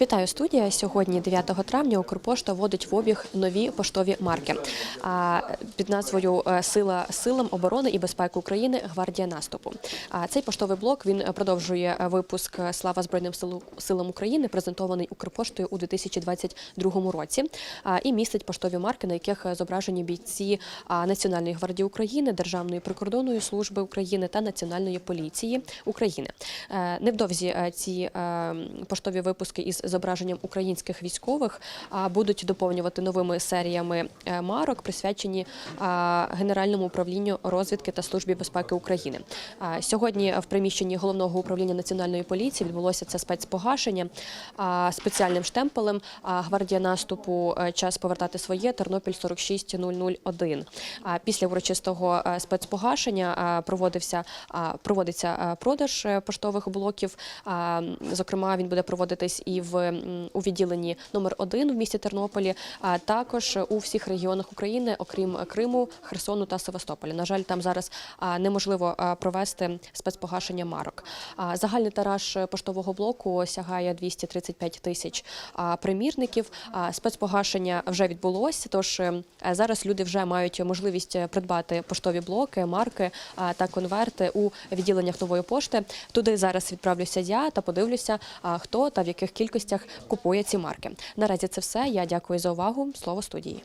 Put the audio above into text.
Вітаю студія. Сьогодні, 9 травня, Укрпошта вводить в обіг нові поштові марки під назвою е, Сила силам оборони і безпеки України Гвардія наступу. А цей поштовий блок він продовжує випуск Слава Збройним силам України, презентований Укрпоштою у 2022 році. А, і містить поштові марки, на яких зображені бійці Національної гвардії України, Державної прикордонної служби України та Національної поліції України. Е, Невдовзі е, ці е, поштові випуски із зображенням українських військових будуть доповнювати новими серіями е, марок, присвячені Генеральному управлінню розвідки та службі безпеки України. Сьогодні в приміщенні головного управління національної поліції відбулося це спецпогашення спеціальним штемпелем. Гвардія наступу е, час повертати своє Тернопіль 46001. А Після урочистого е, спецпогашення е, проводився проводиться е, продаж е, поштових блоків. Зокрема, він буде проводитись і в у відділенні номер 1 в місті Тернополі, а також у всіх регіонах України, окрім Криму, Херсону та Севастополя. На жаль, там зараз неможливо провести спецпогашення марок. Загальний тираж поштового блоку сягає 235 тисяч примірників. Спецпогашення вже відбулося, тож е, зараз люди вже мають можливість придбати поштові блоки, марки та конверти у відділеннях нової пошти. Туди зараз відправлюся я та подивлюся, хто та в яких кількостях купує ці марки. Наразі це все. Я дякую за увагу. Слово студії.